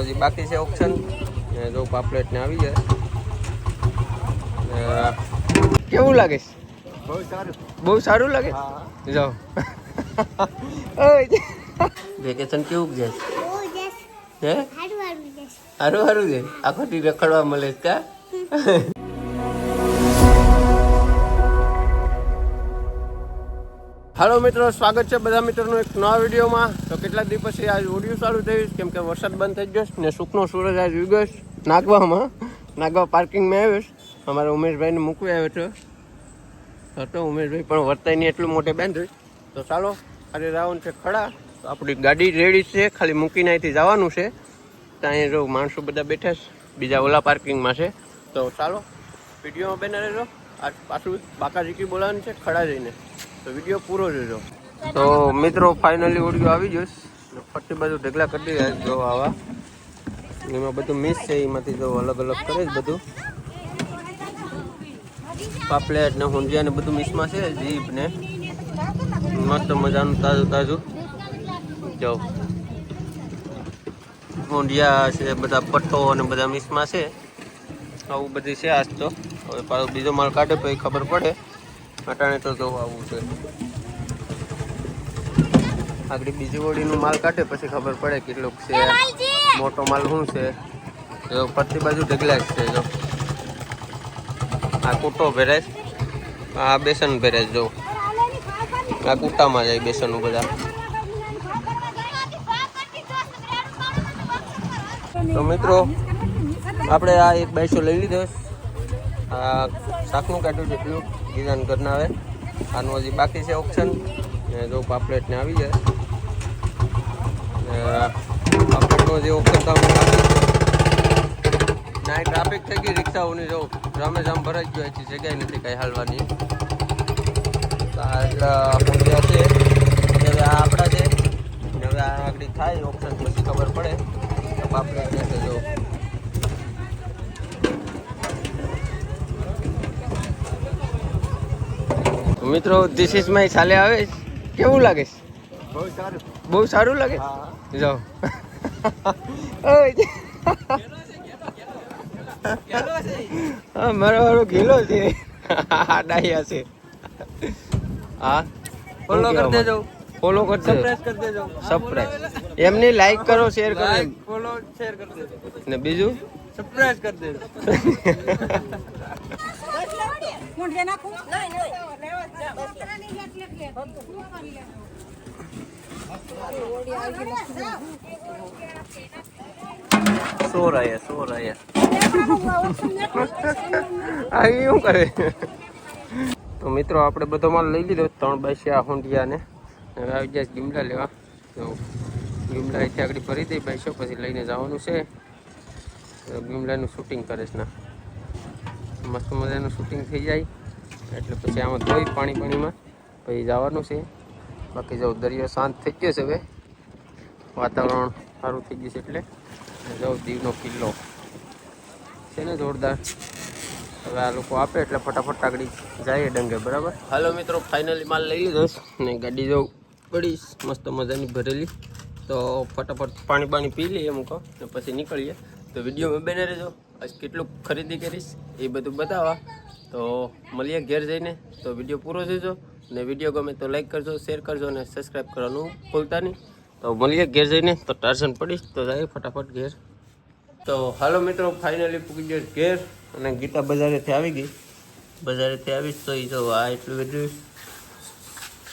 હજી બાકી છે ઓપ્શન ને જો પાપલેટ ને આવી જાય. કેવું લાગે છે? બહુ સારું. બહુ સારું લાગે? હા. જાઓ વેકેશન કેવું જાય? હે? સારું સારું છે આખો દી રખડવા મળે છે કા? હાલો મિત્રો, સ્વાગત છે બધા મિત્રોનો એક નવા વિડીયોમાં. તો કેટલાક દિવસ પછી આજ ઓડિયો ચાલુ થયું કેમ કે વરસાદ બંધ થઈ ગયો ને સુખનો સૂરજ આજ ઉગ્યો નાગવામાં. નાગવા પાર્કિંગમાં આવ્યો છે. અમારા ઉમેશભાઈને મૂકવી આવ્યો હતો હતો ઉમેશભાઈ પણ વર્તાય નહીં એટલું મોટે બાંધ્યું તો ચાલો, આજે રાઉન્ડ છે ખડા. તો આપણી ગાડી રેડી છે, ખાલી મૂકીને અહીંથી જવાનું છે. ત્યાં અહીં જો માણસો બધા બેઠા છે, બીજા ઓલા પાર્કિંગમાં છે. તો ચાલો, વિડીયોમાં બેના રહેજો. આજ પાછું બાકાજીકી બોલાવાનું છે, ખડા જઈને. તો વીડિયો પૂરો જોજો. તો મિત્રો ફાઇનલી ઓડિયો આવી ગયો ફરતી બાજુ ઢગલા કરી દીધા. જો આવા. એમાં બધું મિસ છે, એમાંથી જો અલગ અલગ કરે છે બધું. પાપલેટ ને હુંજિયા ને બધું મિક્સમાં છે જીપ ને. મસ્ત મજાનું તાજું તાજું. જો. હુંડિયા છે, બધા પટ્ટો અને બધા મિક્સમાં છે. આવું બધી છે આજ તો. હવે પાછો બીજો માલ કાઢે તો એ ખબર પડે. અટાણે તો જોવા આવવું છે. આગળ બીજી ઓળીનું માલ કાઢે પછી ખબર પડે કેટલુંક છે. મોટો માલ શું છે? જો ફરતી બાજુ ઢગલા જ છે જો. આ કૂટો ભેરાય આ બેસન ભેરાય જો. આ કૂટામાં જાય બેસન બધા. તો મિત્રો આપણે આ એક બાઈસો લઈ લીધો આ શાકનું કાઢ્યું છે એટલું ડિઝાઇન કરના આવે. આનું હજી બાકી છે ઓપ્શન ને જો પાપલેટને આવી જાય. પાપલેટનો જે ઓપ્શન તમને નાઈ ટ્રાફિક થઈ ગઈ, રિક્ષાઓની જો રમે જામ ભરાઈ ગયો છે જગ્યાએ નથી કંઈ હાલવાની. એટલા છે અને હવે આ આપણા છે ને હવે આ આગળ થાય ઓપ્શન પછી ખબર પડે તો પાપલેટ જશે જો તો મિત્રો ધીસ ઇઝ માય ચાલે આવે કેવું લાગે બહુ સારું. બહુ સારું લાગે જાઓ. ઓય. હા મારો વાળો ઘેલો છે. ડાયા છે. હા. ફોલો કરી દેજો. ફોલો કરજો કરી દેજો. સબસ્ક્રાઇબ એમને લાઈક કરો શેર કરો ફોલો શેર કરી દેજો. ને બીજું? સબસ્ક્રાઇબ કરી દેજો. સોર આયા સોર આયા આ ઈ શું કરે? તો મિત્રો આપણે બધો માલ લઈ લીધો ત્રણ બાઈસિયા હુંડિયા ને. હવે આવી જાય ગીમલા લેવા. તો ગીમલા અહીંથી આગળ ભરી દઈ બાઈસો પછી લઈને જવાનું છે. ગીમલાનું શૂટિંગ કરે છે ના. મસ્ત મજાનું શૂટિંગ થઈ જાય. એટલે પછી આમાં ધોઈ પાણી પાણીમાં. પછી જવાનું છે. બાકી જાઉં દરિયો શાંત થઈ ગયો છે હવે. વાતાવરણ સારું થઈ ગયું છે એટલે. જાઉં દીવનો કિલ્લો છે ને જોરદાર. હવે આ લોકો આપે એટલે ફટાફટ આગળ જાય ડંગે, બરાબર? હાલો મિત્રો ફાઇનલી માલ લઈ લીધો ને ગાડી જવું પડી મસ્ત મજાની ભરેલી. તો ફટાફટ પાણી પાણી પી લઈએ મૂકો ને પછી નીકળીએ. તો વિડીયોમાં બેને રહેજો આજ કેટલું ખરીદી કરીશ એ બધું બતાવવા. તો મળીએ ઘેર જઈને. તો વીડિયો પૂરો જોજો ને વીડિયો ગમે તો લાઈક કરજો શેર કરજો અને સબસ્ક્રાઈબ કરવાનું ભૂલતા નહીં. તો મળીએ ઘેર જઈને. તો ટાર્સન પડીશ. તો જાય ફટાફટ ઘેર. તો હાલો મિત્રો ફાઇનલી પૂકી ગયો ઘેર અને ગીતા બજારેથી આવી ગઈ. બજારેથી આવીશ તો એ જો આ એટલું બધું.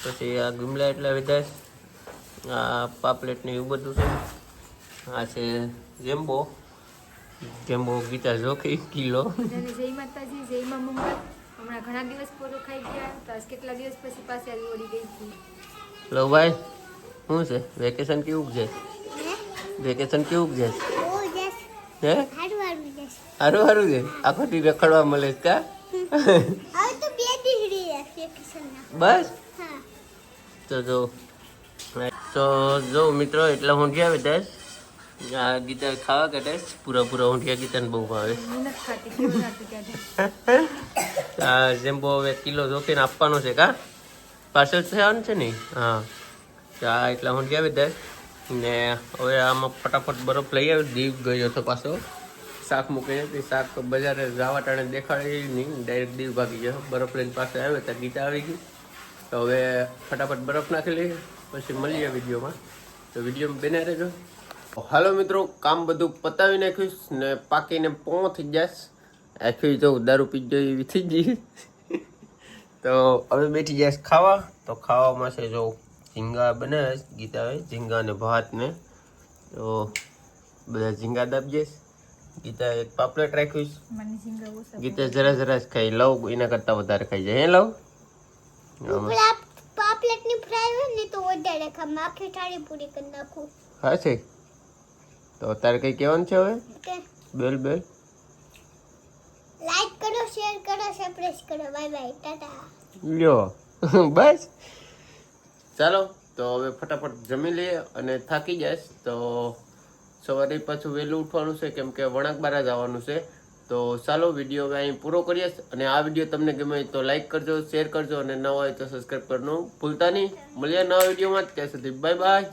પછી આ ગુમલા એટલા બધા આ પાપલેટને એવું બધું છે. આ છે જેમ્બો. જેમ્બો ગીતા જોખી કિલો. જય માતાજી જય મા હમણાં ઘણા દિવસ પૂરો ખાઈ ગયા તો આજ કેટલા દિવસ પછી પાછી આવી ઓડી ગઈ હતી? લો ભાઈ શું છે? વેકેશન કેવું છે? વેકેશન કેવું છે? હે? સારું સારું છે. આખો દી રખડવા મળે છે કા? બસ? તો જો તો જો મિત્રો એટલે હું ગયા બધા આ ગીતા ખાવા કાઢે પૂરા પૂરા ઊંધિયા ગીતાને બહુ ભાવે. હું નથી ખાતી કેવું નાતું ત્યાંથી આ જેમ્બો હવે કિલો જોખીને આપવાનો છે કા? પાર્સલ થવાનું છે ને? હા. તો આ એટલા આવી દે ને હવે આમાં ફટાફટ બરફ લઈ આવ્યો દીવ ગયો હતો પાછો. શાક મૂકીને તે શાક બજારે જવા ટાણે દેખાડી નહીં ડાયરેક્ટ દીવ ભાગી ગયો. બરફ લઈને પાસે આવ્યો ત્યાં ગીતા આવી ગઈ. તો હવે ફટાફટ બરફ નાખી લઈએ પછી મળીએ વિડીયોમાં. તો વિડીયોમાં બને રહેજો. હાલો મિત્રો કામ બધું પતાવી નાખ્યું ને પાકીને પોં થઈ જશ આખી જો દારૂ પી ગઈ એવી થઈ ગઈ. તો હવે બેઠી જઈશ ખાવા. તો ખાવામાં છે જો ઝીંગા બનાવે ગીતાએ ઝીંગા ને ભાત ને. તો બધા ઝીંગા દાબજે ગીતા એક પાપલેટ ઓછા ગીતા જરા જરા જ ખાઈ. લવ એના કરતા વધારે ખાઈ જાય. હે લવ પેલા પાપલેટની ફ્રાય હોય ને તો વધારે ખા. માખી ઠાળી પૂરી કરી નાખું. હા છે. તો તારે કઈ કહેવાનું છે હવે? Bell bell. લાઈક કરો શેર કરો સબસ્ક્રાઇબ કરો. Bye bye. ટાટા. લ્યો. બસ. ચાલો તો હવે ફટાફટ જમી લઈએ અને થાકી જઈશ. તો સવારે પાછું વહેલું ઉઠવાનું છે કેમ કે વણાકબારા જવાનું છે. તો ચાલો વીડિયો હવે અહીં પૂરો કરીએ અને આ વીડિયો તમને ગમે તો લાઈક કરજો શેર કરજો અને ન હોય તો સબસ્ક્રાઈબ કરવાનું ભૂલતા નહીં. મળીએ નવા વિડીયોમાં. ત્યાં સુધી બાય બાય.